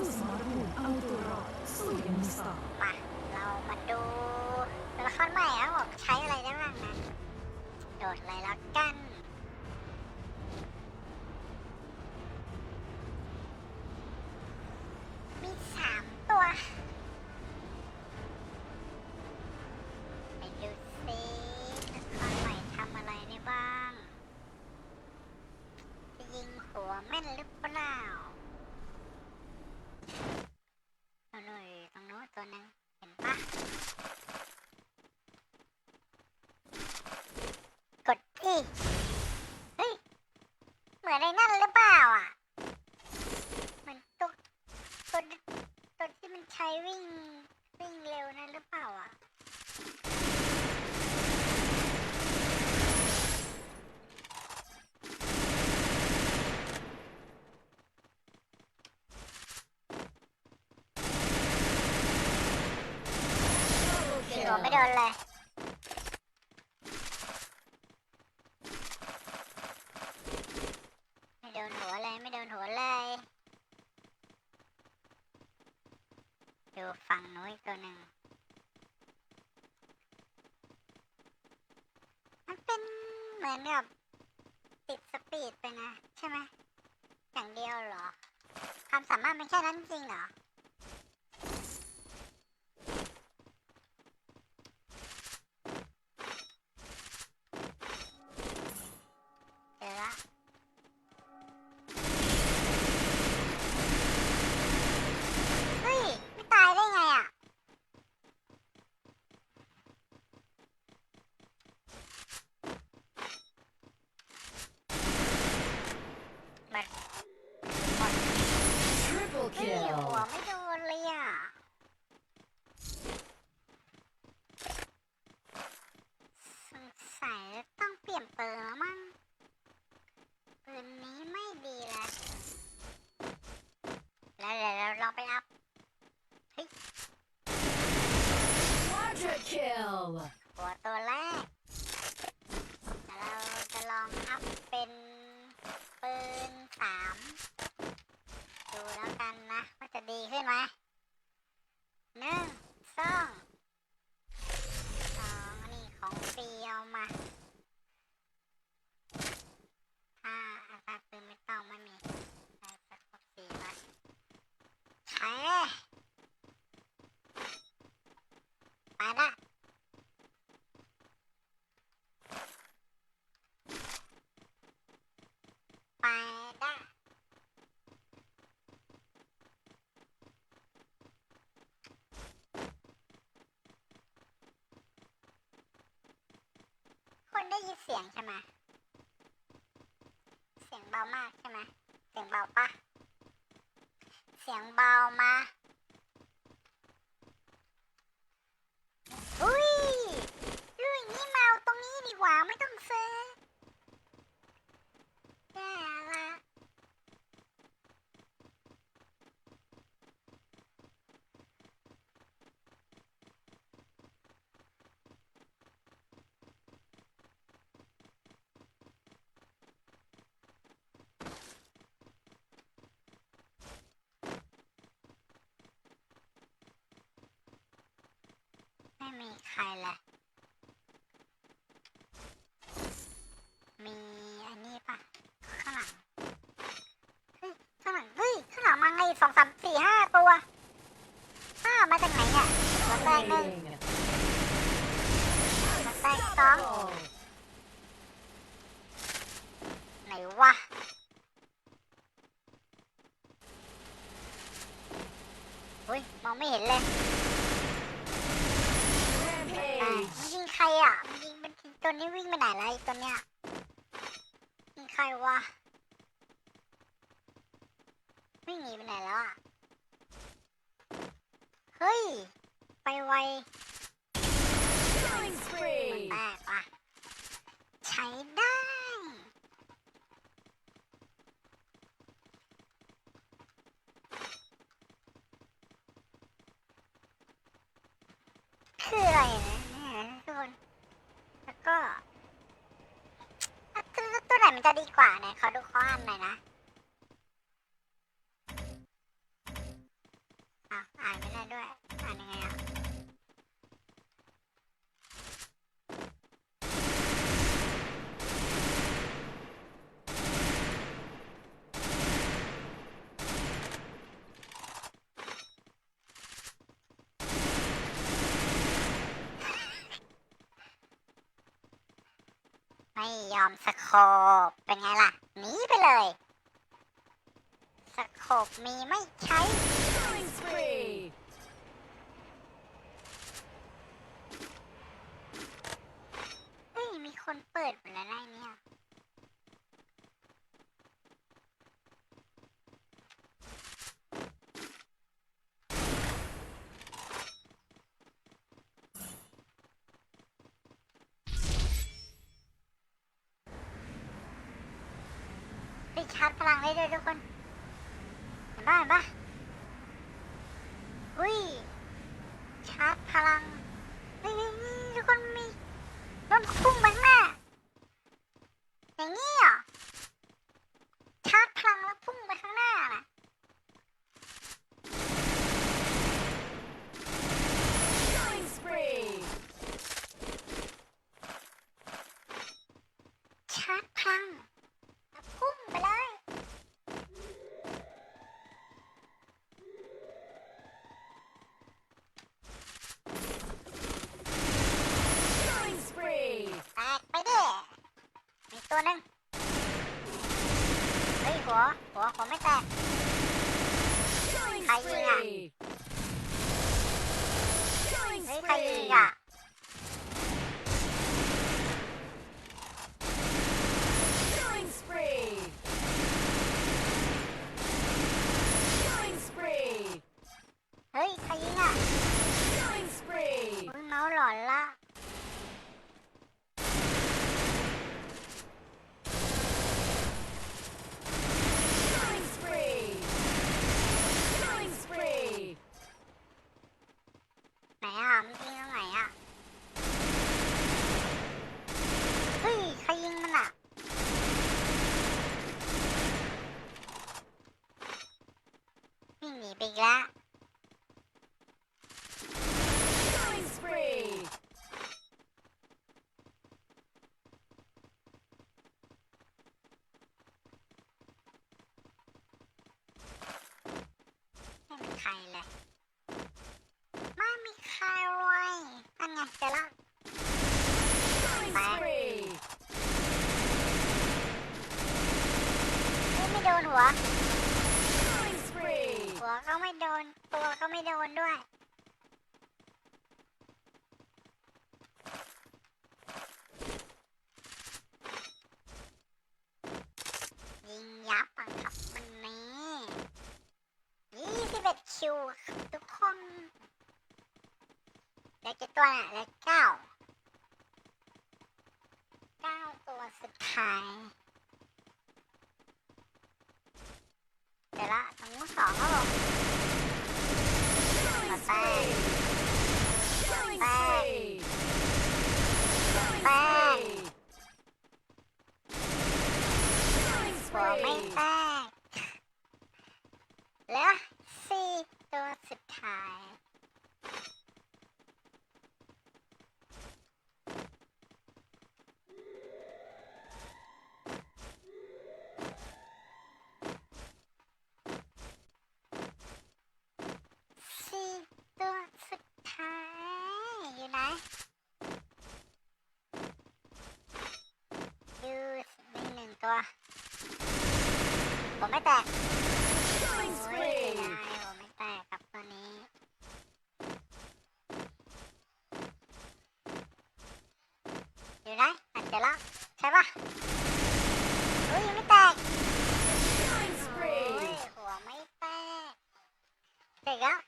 Иисус Маргун Антура Судья Муста. หัวไม่โดนเลยไม่โดนหัวเลยไม่โดนหัวเลยดูฝั่งนู้นอีกตัวหนึ่งมันเป็นเหมือนกับติดสปีดไปนะ ใช่ไหมอย่างเดียวเหรอความสามารถมันแค่นั้นจริงเหรอ เจอละเฮ้ย ไม่ตายได้ไงอะ มันหมด Triple เฮ้ยหัว kill. ไม่โดนเลยอะ สงสัยจะต้องเปลี่ยนปืนแล้วมั้ง ปืนนี้ไม่ดีแล้ว แล้วเดี๋ยวเราลองไปอัพ Quadra kill. หัวตัวแรกแต่เราจะลองอัพเป็นปืนสามดูแล้ว กันนะว่าจะดีขึ้นไหมหนึ่งสองสองนี่ของฟรีเอามาถ้าอาคาปืนไม่ต้องไม่มีใช้สักครบสี่ร้อยใช้ไปละ ไปได้ คน ได้ยินเสียงใช่ไหมเสียงเบามากใช่ไหมเสียงเบาปะเสียงเบามาอุ้ยลุยนี่เมาตรงนี้ดีกว่าไม่ต้องซื้อ ม่มีใครเลยมีอันนี้ปะข้างหลัง เฮ้ย ข้างหลัง เฮ้ย ข้างหลังมาไงสองสามสี่ห้าตัวห้ามาจากไหนเนี่ยหัวแตกหนึ่ง Fighting. หัวแตกสองไหนวะเฮ้ยมองไม่เห็นเลย มันยิงใครอะมันยิงมันยิงตัวนี้วิ่งไปไหนแล้วไอ้ตัวเนี้ยยิงใครวะวิ่งหนีไปไหนแล้วอะเฮ้ยไปไว Killing มัน spree. แตกว่ะใช้ได้ คืออะไรนะเนี่ยทุกคน แล้วก็อะ ก็ดีกว่าเนี่ยขอดูข้ออ่านหน่อยนะอ้าวอ่านไม่ได้ด้วย อ่านยังไงอะ ไม่ยอมสโคบเป็นไงล่ะ หนีไปเลย สโคบมีไม่ใช้ Killing spree. เอ้ย มีคนเปิดหมดแล้วนะเนี่ย ไป ชาร์จพลังได้ด้วยทุกคนเห็นป่ะเห็นป่ะอุ้ยชาร์จพลังนี่นี่นี่ทุกคนมีรถพุ่งไปข้างหน้าอย่างนี้เหรอ ชาร์จพลังแล้วพุ่งไปข้างหน้าน่ะ Killing spree. ชาร์จพลังแล้วพุ่งไปเลย Killing spree. แตกไปดิมี ตัวหนึ่งเฮ้ยหัวหัวหัวไม่แตก Killing Hay gì à? spree. Killing เฮ้ยใครยิง spree. อะ Killing spree. Killing spree. เฮ้ยใครยิงอะ Killing spree. อุ้ยเมาส์หลอนละ Killing spree. Killing spree. ไหนอะมันยิงตรงไหนอะ เฮ้ยใครยิงมันอะ วิ่งหนีไปอีกแล้ว Killing spree. ไม่มีใครเลย ไม่มีใครเลยอันไงเจอแล้ว Killing spree. เฮ้ยไม่โด นหัว หัวก็ไม่โดน ตัวก็ไม่โดนด้วย ยิงยับอะครับวันนี้21คิวครับทุกคนเหลือกี่ตัวน่ะเหลือเก้าเก้าตัวสุดท้าย เสร็จละตรงมุกสองครับผมมาแป้ง Bye. spree. Killing Bye. spree. Killing หัวไม่ spree. แตกเหลือสี่ตัวสุดท้าย สี่ตัวสุดท้าย อยู่ไหนอยู่มีหนึ่งตั ว ผมไม่แตก Killing โอ้ย spree. ไม่ได้ผมไม่แตกกับตัวนี้ อยู่ไหนอันเจอแล้วใช่ปะเฮ้ยยังไม่แตก Killing โอ้ย spree. หัวไม่แตกเด็กแล้ว